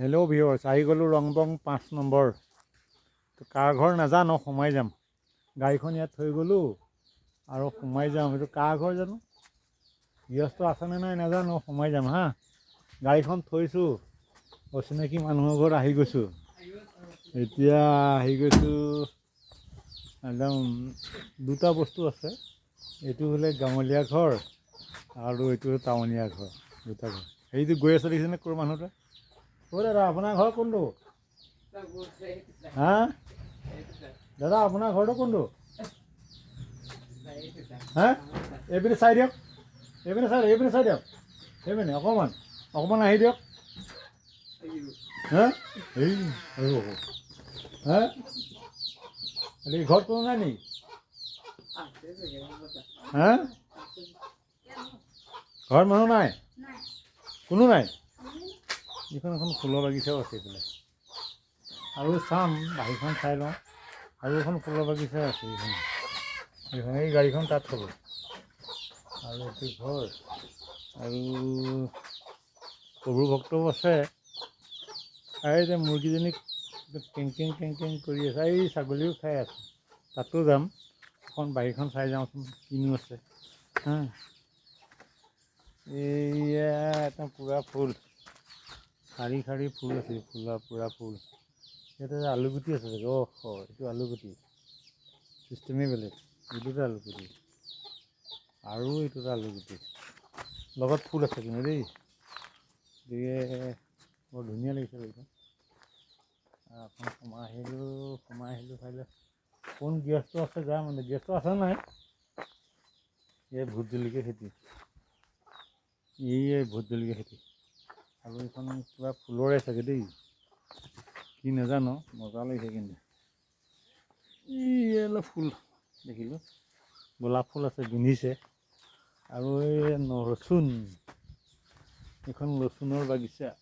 Hello' viewers আহি গ'লোঁ ৰংবং পাঁচ নম্বৰ। কাৰ ঘৰ নাজানো সোমাই যাম। গাড়ীখন ইয়াত থৈ গ'লোঁ আৰু সোমাই যাম। এইটো কাৰ ঘৰ জানো? গৃহস্থ আছেনে নাই নাজানো সোমাই যাম হা। গাড়ীখন থৈছোঁ। অচিনাকি মানুহৰ ঘৰত আহি গৈছোঁ। এতিয়া আহি গৈছোঁ একদম দুটা বস্তু আছে। এইটো হ'লে গাঁৱলীয়া ঘৰ আৰু এইটো টাউনীয়া ঘৰ দুটা ঘৰ। হেৰিটো গৈ আছে দেখিছেনে ক'ৰ মানুহটোৱে? অ' দাদা, আপোনাৰ ঘৰ কোনটো? হা? দাদা, আপোনাৰ ঘৰটো কোনটো? হা? এইপিনে চাই দিয়ক। এইপিনে চাই এইপিনে চাই দিয়ক। এইপিনে, অকণমান অকণমান আহি দিয়ক। হা? এই। হা? ঘৰত কোনো নাই নেকি? হা? ঘৰত মানুহ নাই? কোনো নাই? এইখন এখন ফুলৰ বাগিচাও আছে এইফালে। আৰু চাম বাৰীখন চাই লওঁ। আৰু এখন ফুলৰ বাগিচা আছে এইখন। এইখন, এই গাড়ীখন তাত থ'ব আৰু এইটো ঘৰ। আৰু প্ৰভু ভক্তও আছে। আৰু এই যে মুৰ্গীজনী কেং কেং কেং কেং কৰি আছে, এই ছাগলীও খাই আছে। তাতো যাম। এখন বাৰীখন চাই যাওঁচোন, কিনো আছে। হা। এইয়া একদম পূৰা ফুল। শাৰী শাৰী ফুল আছে, ফুলা, পূৰা ফুল। ইয়াতে আলুগুটি আছে চাগে, অহ, এইটো আলুগুটি। চিষ্টেমেই বেলেগ এইটোতে আলুগুটি। আৰু এইটোতে আলুগুটি। লগত ফুল আছে কিন্তু দেই। গতিকে বৰ ধুনীয়া লাগিছে এইখন অকণ সোমাই আহিলোঁ সোমাই আহিলোঁ খাইলৈ কোন গৃহস্থ আছে যাম মানে গৃহস্থ আছে নাই? এই ভোট জলকীয়া খেতি এই ভোট জলকীয়া খেতি। আৰু এইখন কিবা ফুলৰে চাগে দেই। কি নাজানো মজা লাগিছে কিন্তু। এই অলপ ফুল দেখিলোঁ। গোলাপ ফুল আছে পিন্ধিছে। আৰু এই ৰচুন এইখন ৰচুনৰ বাগিচা।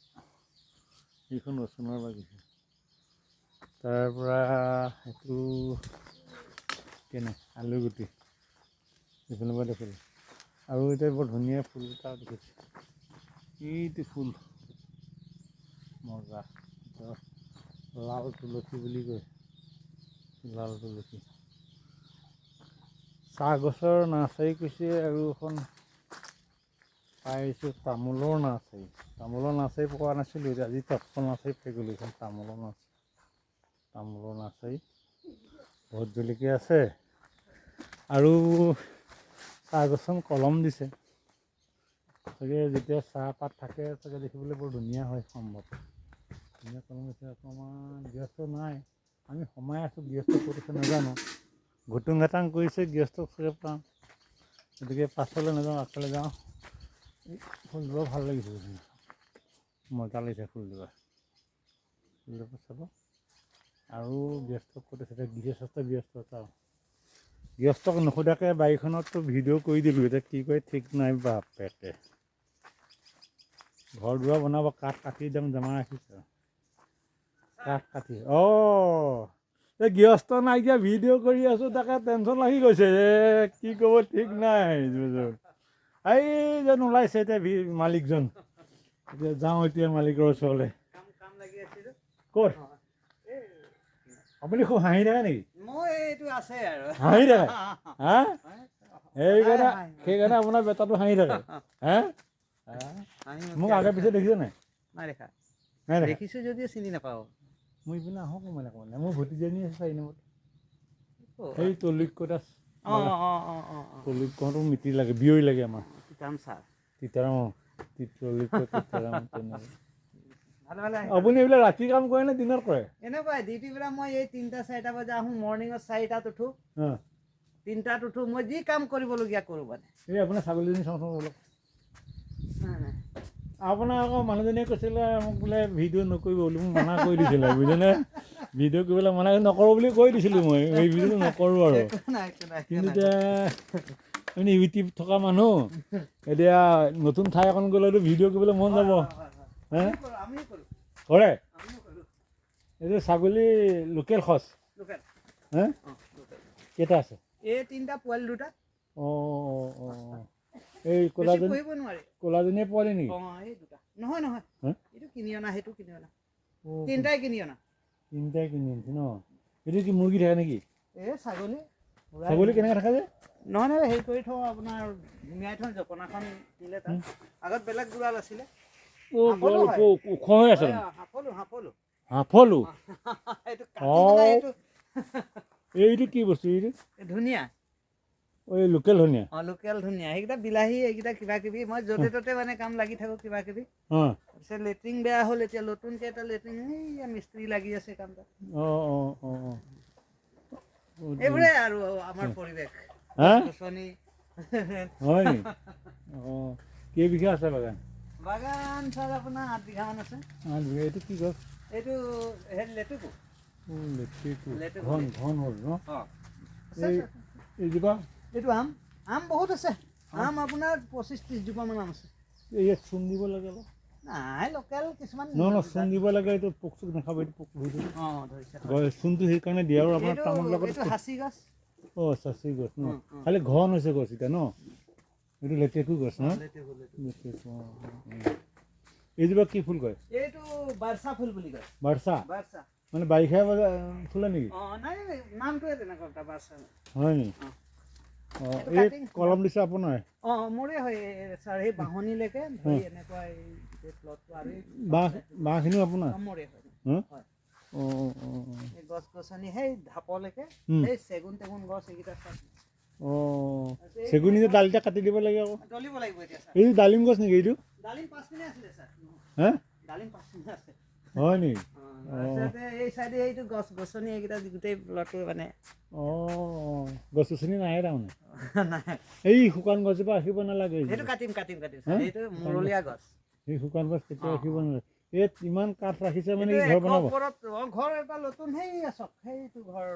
এইখন ৰচুনৰ বাগিচা। তাৰ পৰা সেইটো কেনে আলুগুটি। এইফালৰ পৰা দেখিলোঁ। আৰু এতিয়া বৰ ধুনীয়া ফুল এটা দেখিছোঁ। এইটো ফুল। মজা লাল তুলসী বুলি কয়। লাল তুলসী। চাহ গছৰ নাৰ্চাৰী কৈছে আৰু এখন পাইছোঁ তামোলৰ নাৰ্চাৰী। তামোলৰ নাৰ্চাৰী পোৱা নাছিলোঁ, এতিয়া আজি তৎফল নাৰ্চাৰী পাই গ'লোঁ, এইখন তামোলৰ নাৰ্চাৰী। তামোলৰ নাৰ্চাৰী। ভোট জলকীয়া আছে। আৰু চাহ গছত কলম দিছে। চাগে যেতিয়া চাহপাত থাকে, চাগে দেখিবলৈ বৰ ধুনীয়া হয়, সম্ভৱ। ধুনীয়া কলম আছে, অকণমান গৃহস্থ নাই। আমি সোমাই আছোঁ গৃহস্থ ক'ত আছে নাজানো। ঘুটুং ঘাটাং কৰিছে গৃহস্থক চাগে পাওঁ গতিকে পাছলৈ নাযাওঁ, আগফালে যাওঁ। ফুলজোপা ভালো লাগিছে মজা লাগিছে ফুলজোপা ফুলজোপা চাব। আৰু গৃহস্থ ক'ত আছে, এতিয়া গৃহস্থ গৃহস্থ চাওঁ। গৃহস্থক নোসোধাকৈ বাৰীখনততো ভিডিঅ' কৰি দিলোঁ, এতিয়া কি কৰে ঠিক নাই, বাপেকে। ঘৰ দুৱাৰ বনাব কাঠ কাটি একদম জমা ৰাখিছে। কাঠ কাটি। অঁ এই গৃহস্থ নাইকিয়া ভিডিঅ' কৰি আছোঁ তাকে টেনশ্যন লাগি গৈছে। এ কি ক'ব ঠিক নাই। এই যেন ওলাইছে এতিয়া ভি- মালিকজন। এতিয়া যাওঁ এতিয়া মালিকৰ ওচৰলৈ। ক'ত? আপুনি খুব হাঁহি থাকে নেকি? হাঁহি থাকে? হা? সেইকাৰণে সেইকাৰণে আপোনাৰ বেটাটো হাঁহি থাকে। হা? মোক আগে পিছে দেখিছে নাই? নাই দেখা। নাই দেখা। দেখিছো যদিও চিনি নাপাওঁ। মই ইপিনে আহোঁ মানে। অকণমান মোৰ ভতিজানী আছে চাৰি নম্বৰত সেই তলিকত আছে? অঁ অঁ অঁ অঁ অঁ। তলিকতো মিতি লাগে বিয়ৈ লাগে আমাৰ। তিতাৰাম তলিকত তিতাৰাম তেনেকৈ। আপুনি এইবিলাক ৰাতি কাম কৰে নে দিনত কৰে? এনেকুৱাই ডিউটি পৰা মই এই তিনিটা চাৰিটা বজা আহোঁ মৰ্ণিঙত চাৰিটাত উঠো। তিনিটাত উঠো মই যি কাম কৰিবলগীয়া কৰোঁ মানে। এই আপোনাৰ ছাগলীজনী চাওঁচোন অলপ। আপোনাৰ আকৌ মানুহজনীয়ে কৈছিলে মোক বোলে ভিডিঅ' নকৰিব বুলি মোক মানা কৰি দিছিলে বুজিছেনে? ভিডিঅ' কৰিবলৈ মানা নকৰোঁ বুলি কৈ দিছিলোঁ মই এই ভিডিঅ'টো নকৰোঁ আৰু। কিন্তু। এতিয়া আপুনি ইউটিউব থকা মানুহ এতিয়া নতুন ঠাই এখন গ'লেতো ভিডিঅ' কৰিবলৈ মন যাব। হে? কৰোঁ, কৰোঁ, কৰে? কৰোঁ। এইটো ছাগলী লোকেল সঁচ। লোকেল। হে? কেইটা আছে? এই তিনিটা পোৱালি দুটা। অঁ অঁ অঁ। এই ক'লাজনী ক'লাজনীয়ে পোৱালি নেকি? অঁ এই দুটা। নহয় নহয়। এইটো কিনি অনা সেইটো কিনি অনা। তিনিটাই কিনি অনা। তিনিটাই কিনি আনিছে ন? এইটো কি মুৰ্গী থাকে নেকি? এই ছাগলী। ছাগলী কেনেকৈ থাকে যে? নহয় নহয় হেৰি কৰি থওঁ আপোনাৰ ধুনীয়াই থওঁ জপনাখন দিলে তাত। আগত বেলেগ গুড়াল আছিলে। সাফলো ওখ- ওখ হৈ আছে এয়া, সাফলো সাফলো। এইটো কি বস্তু এইটো? এই ধুনীয়া। এই লোকেল ধনিয়া। অঁ লোকেল ধুনীয়া। সেইকেইটা বিলাহী এইকেইটা কিবা কিবি মই য'তে ত'তে মানে কাম লাগি থাকোঁ কিবা কিবি তাৰপিছত লেট্ৰিন বেয়া হ'ল এতিয়া নতুনকৈ এটা লেট্ৰিন এইয়া মিস্ত্ৰী লাগি আছে কামটা। অঁ অঁ অঁ এইবোৰে আৰু আমাৰ পৰিৱেশ। হা? গছনি। হয় নি? অঁ কেইবিঘা আছে বাগান? বাগান চাল আপোনাৰ আঠ বিঘামান আছে। আঠ বিঘা। এইটো কি গছ? এইটো হেৰি লেটুকু। লেটেকু। ঘন ঘন হ'ল ন? এইজোপা? এইটো আম আম বহুত আছে। আম আপোনাৰ পঁচিছ ত্ৰিছজোপামান আম আছে। ইয়াত চূণ দিব লাগে অলপ। নাই লোকেল কিছুমান চূণ দিব লাগে এইটো পোক চোক নাখাব এইটো পোক ধৰিব অঁ ধৰিছে চূণটো সেইকাৰণে দিয়ে আৰু আপোনাৰ তামোল লগত সাঁচি গছ। অঁ চাচি গছ ন। খালি ঘন হৈছে গছ এতিয়া ন। এইটো লেটেকু গছ ন। লেটেকু, অঁ। এইজোপা কি ফুল কয়? এইটো বাৰচা ফুল বুলি কয়। বাৰচা? বাৰচা। মানে বাৰিষা ফুলে নেকি? হয় নি এইটো এই কলম দিছে আপোনাৰ? অঁ মোৰে হয় ছাৰ সেই বাঁহনিলৈকে ধৰি এনেকুৱা এই প্লটটো আৰু বাঁহ বাঁহখিনিও আপোনাৰ? মোৰে হয় গছ গছনি সেই ঢাপলৈকে। সেই চেগুন তেগুন গছ এইকেইটা অঁ চেগুনী যে ডালিটা কাটি দিব লাগে আকৌ। দলিব লাগিব এতিয়া ছাৰ। এইটো ডালিম গছ নেকি এইটো? ডালিম পাঁচপিনে আছিলে ছাৰ। হা? ডালিম পাঁচপিনে আছে। হয় নি অঁ, তাৰপিছতে এই চাইডে এইটো গছ গছনি এইকেইটা গোটেই প্লটটো মানে। অঁ গছ গছনি নাই। তাৰমানে এই শুকান গছজোপা ৰাখিব নালাগে সেইটো কাটিম কাটিম কাটিম? এইটো মৰলীয়া গছ। সেই শুকান গছ কেতিয়াও ৰাখিব নালাগে? ইয়াত ইমান কাঠ ৰাখিছে মানে ঘৰ বনাব? ঘৰ এটা নতুন সেই আছক সেইটো ঘৰ